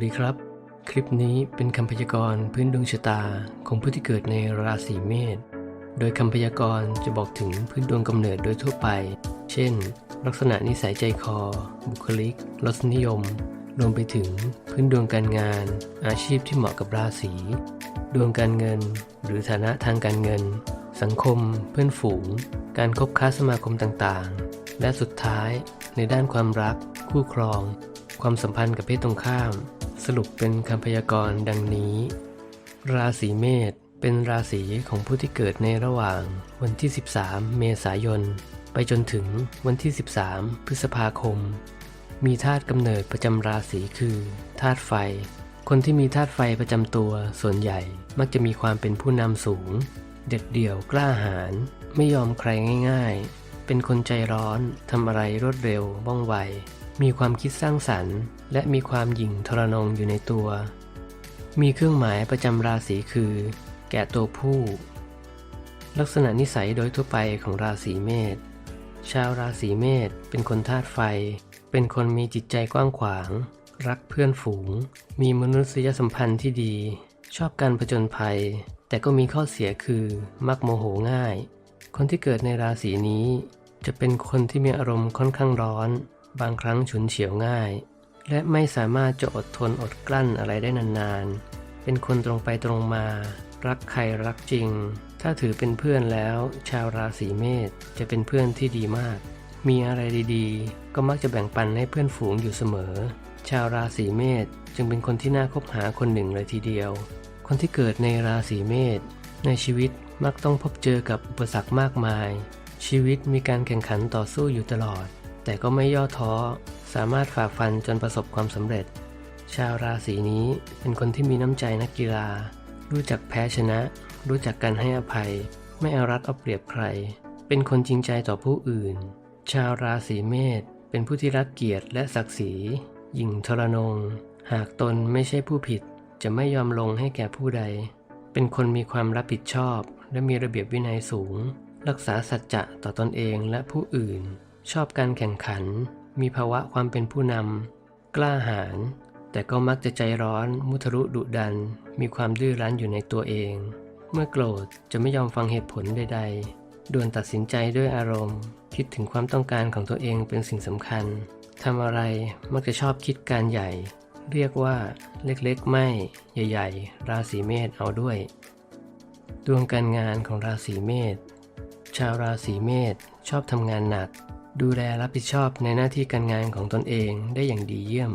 วัสดีครับ คลิปนี้เป็นคำพยากรณ์พื้นดวงชะตาของผู้ที่เกิดในราศีเมษ โดยคำพยากรณ์จะบอกถึงพื้นดวงกำเนิดโดยทั่วไป เช่น ลักษณะนิสัยใจคอ บุคลิกรสนิยม รวมไปถึงพื้นดวงการงาน อาชีพที่เหมาะกับราศี ดวงการเงิน หรือฐานะทางการเงิน สังคม เพื่อนฝูง การคบค้าสมาคมต่างๆ และสุดท้ายในด้านความรัก คู่ครองความสัมพันธ์กับเพศตรงข้าม สรุปเป็นคำพยากรณ์ดังนี้ ราศีเมษเป็นราศีของผู้ที่เกิดในระหว่างวันที่ 13 เมษายน ไปจนถึงวันที่ 13 พฤษภาคม มีธาตุกำเนิดประจำราศีคือธาตุไฟ คนที่มีธาตุไฟประจำตัวส่วนใหญ่มักจะมีความเป็นผู้นำสูง เด็ดเดี่ยวกล้าหาญไม่ยอมใครง่าย ๆ เป็นคนใจร้อนทำอะไรรวดเร็วว่องไว มีความคิดสร้างสรรค์ และมีความหยิ่งทรนงอยู่ในตัว มีเครื่องหมายประจำราศีคือ แกะตัวผู้ ลักษณะนิสัยโดยทั่วไปของราศีเมษชาวราศีเมษเป็นคนธาตุไฟ เป็นคนมีจิตใจกว้างขวาง รักเพื่อนฝูง มีมนุษยสัมพันธ์ที่ดี ชอบการผจญภัย แต่ก็มีข้อเสียคือมักโมโหง่าย คนที่เกิดในราศีนี้ จะเป็นคนที่มีอารมณ์ค่อนข้างร้อน บางครั้งฉุนเฉียวง่าย และไม่สามารถจะอดทนอดกลั้นอะไรได้นานๆ เป็นคนตรงไปตรงมา รักใครรักจริง ถ้าถือเป็นเพื่อนแล้ว ชาวราศีเมษจะเป็นเพื่อนที่ดีมาก มีอะไรดีๆ ก็มักจะแบ่งปันให้เพื่อนฝูงอยู่เสมอ ชาวราศีเมษจึงเป็นคนที่น่าคบหาคนหนึ่งเลยทีเดียว คนที่เกิดในราศีเมษในชีวิตมักต้องพบเจอกับอุปสรรคมากมาย ชีวิตมีการแข่งขันต่อสู้อยู่ตลอด แต่ก็ไม่ย่อท้อ สามารถฝ่าฟันจนประสบความสำเร็จ ชาวราศีนี้เป็นคนที่มีน้ำใจนักกีฬา รู้จักแพ้ชนะ รู้จักการให้อภัย ไม่เอารัดเอาเปรียบใคร เป็นคนจริงใจต่อผู้อื่น ชาวราศีเมษเป็นผู้ที่รักเกียรติและศักดิ์ศรีหยิ่งทรนง หากตนไม่ใช่ผู้ผิด จะไม่ยอมลงให้แก่ผู้ใด เป็นคนมีความรับผิดชอบ และมีระเบียบวินัยสูง รักษาสัจจะต่อตอนเองและผู้อื่น ชอบการแข่งขัน มีภาวะความเป็นผู้นำ กล้าหาญ แต่ก็มักจะใจร้อน มุทะรุดุดัน มีความดื้อรั้นอยู่ในตัวเอง เมื่อโกรธจะไม่ยอมฟังเหตุผลใด ๆ ด่วนตัดสินใจด้วยอารมณ์ คิดถึงความต้องการของตัวเองเป็นสิ่งสำคัญ ทำอะไรมักจะชอบคิดการใหญ่ เรียกว่าเล็กๆ ไม่ ใหญ่ ๆ ราศีเมษเอาด้วย ดวงการงานของราศีเมษ ชาวราศีเมษชอบทำงานหนัก ดูแลรับผิดชอบในหน้าที่การงานของตนเองได้อย่างดีเยี่ยม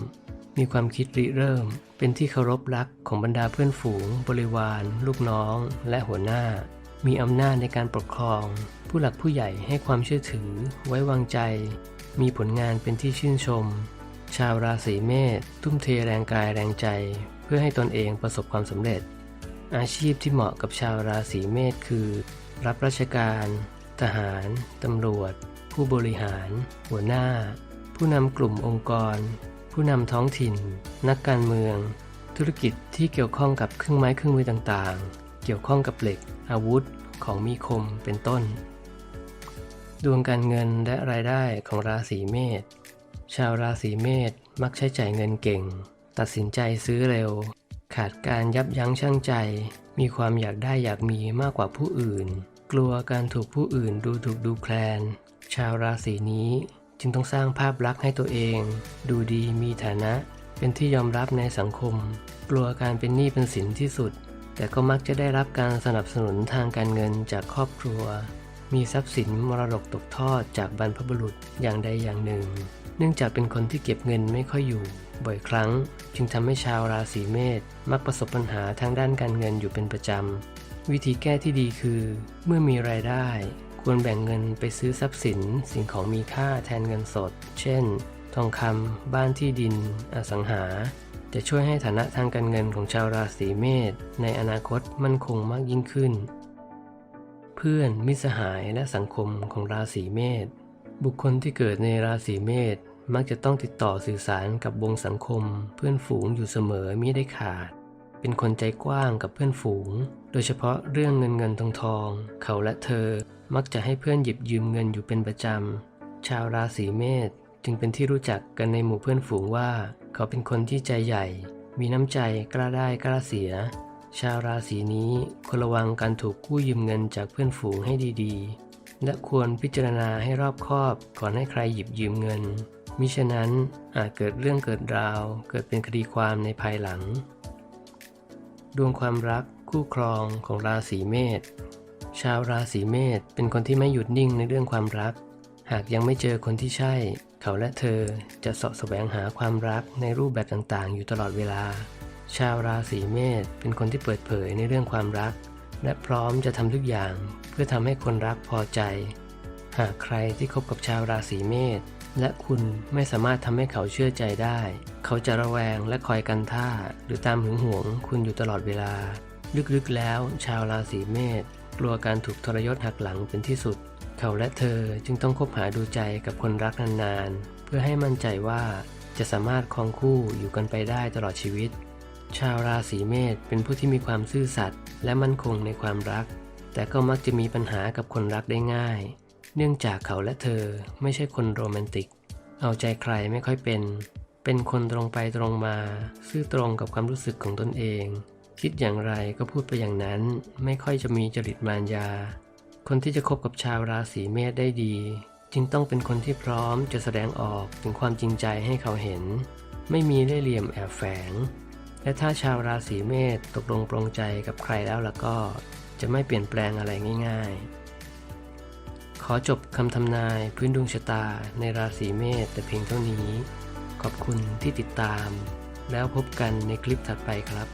มีความคิดริเริ่ม เป็นที่เคารพรักของบรรดาเพื่อนฝูง บริวาร ลูกน้อง และหัวหน้า มีอำนาจในการปกครอง ผู้หลักผู้ใหญ่ให้ความเชื่อถือ ไว้วางใจ มีผลงานเป็นที่ชื่นชม ชาวราศีเมษทุ่มเทแรงกายแรงใจ เพื่อให้ตนเองประสบความสำเร็จ อาชีพที่เหมาะกับชาวราศีเมษคือ รับราชการ ทหาร ตำรวจ ผู้บริหาร หัวหน้า ผู้นำกลุ่มองค์กร ผู้นำท้องถิ่น นักการเมือง ธุรกิจที่เกี่ยวข้องกับเครื่องไม้เครื่องมือต่างๆ เกี่ยวข้องกับเหล็ก อาวุธ ของมีคมเป็นต้น ดวงการเงินและรายได้ของราศีเมษชาวราศีเมษมักใช้จ่ายเงินเก่ง ตัดสินใจซื้อเร็ว ขาดการยับยั้งชั่งใจ มีความอยากได้อยากมีมากกว่าผู้อื่น กลัวการถูกผู้อื่นดูถูกดูแคลน ชาวราศีนี้จึงต้องสร้างภาพลักษณ์ให้ตัวเอง ดูดีมีฐานะ เป็นที่ยอมรับในสังคม กลัวการเป็นหนี้เป็นสินที่สุด แต่ก็มักจะได้รับการสนับสนุนทางการเงินจากครอบครัว มีทรัพย์สินมรดกตกทอดจากบรรพบุรุษอย่างใดอย่างหนึ่ง เนื่องจากเป็นคนที่เก็บเงินไม่ค่อยอยู่ บ่อยครั้งจึงทำให้ชาวราศีเมษมักประสบปัญหาทางด้านการเงินอยู่เป็นประจำ วิธีแก้ที่ดีคือ เมื่อมีรายได้ ควรแบ่งเงินไปซื้อทรัพย์สิน สิ่งของมีค่าแทนเงินสด เช่น ทองคำบ้านที่ดิน อสังหา จะช่วยให้ฐานะทางการเงินของชาวราศีเมษในอนาคตมั่นคงมากยิ่งขึ้น เพื่อนมิตรสหายและสังคมของราศีเมษบุคคลที่เกิดในราศีเมษ มักจะต้องติดต่อสื่อสารกับวงสังคม เพื่อนฝูงอยู่เสมอมิได้ขาด เป็นคนใจกว้างกับเพื่อนฝูง โดยเฉพาะเรื่องเงินเงินทองทอง เขาและเธอมักจะให้เพื่อนหยิบยืมเงินอยู่เป็นประจำ ชาวราศีเมษจึงเป็นที่รู้จักกันในหมู่เพื่อนฝูงว่า เขาเป็นคนที่ใจใหญ่ มีน้ำใจกล้าได้กล้าเสีย ชาวราศีนี้ควรระวังการถูกกู้ยืมเงินจากเพื่อนฝูงให้ดีๆ และควรพิจารณาให้รอบคอบก่อนให้ใครหยิบยืมเงิน มิฉะนั้นอาจเกิดเรื่องเกิดราว เกิดเป็นคดีความในภายหลัง ดวงความรักคู่ครองของราศีเมษชาวราศีเมษเป็นคนที่ไม่หยุดนิ่งในเรื่องความรัก หากยังไม่เจอคนที่ใช่ เขาและเธอจะสาะแสวงหาความรักในรูปแบบต่างๆ อยู่ตลอดเวลา ชาวราศีเมษเป็นคนที่เปิดเผยในเรื่องความรัก และพร้อมจะทำทุกอย่าง เพื่อทำให้คนรักพอใจ หากใครที่คบกับชาวราศีเมษ และคุณไม่สามารถทำให้เขาเชื่อใจได้ เขาจะระแวงและคอยกันท่า หรือตามหึงหวงคุณอยู่ตลอดเวลา ลึกๆแล้ว ชาวราศีเมษกลัวการถูกทรยศหักหลังเป็นที่สุด เขาและเธอจึงต้องคบหาดูใจกับคนรักนานๆ เพื่อให้มั่นใจว่าจะสามารถครองคู่อยู่กันไปได้ตลอดชีวิต ชาวราศีเมษเป็นผู้ที่มีความซื่อสัตย์และมั่นคงในความรัก แต่ก็มักจะมีปัญหากับคนรักได้ง่าย เนื่องจากเขาและเธอไม่ใช่คนโรแมนติก เอาใจใครไม่ค่อยเป็น เป็นคนตรงไปตรงมา ซื่อตรงกับความรู้สึกของตนเอง คิดอย่างไรก็พูดไปอย่างนั้น ไม่ค่อยจะมีจริตมารยา คนที่จะคบกับชาวราศีเมษได้ดี จึงต้องเป็นคนที่พร้อมจะแสดงออกถึงความจริงใจให้เขาเห็น ไม่มีเล่ห์เหลี่ยมแอบแฝง และถ้าชาวราศีเมษตกลงปรงใจกับใครแล้วล่ะก็ จะไม่เปลี่ยนแปลงอะไรง่าย ๆ ขอจบคำทำนายพื้นดวงชะตาในราศีเมษแต่เพียงเท่านี้ ขอบคุณที่ติดตาม แล้วพบกันในคลิปถัดไปครับ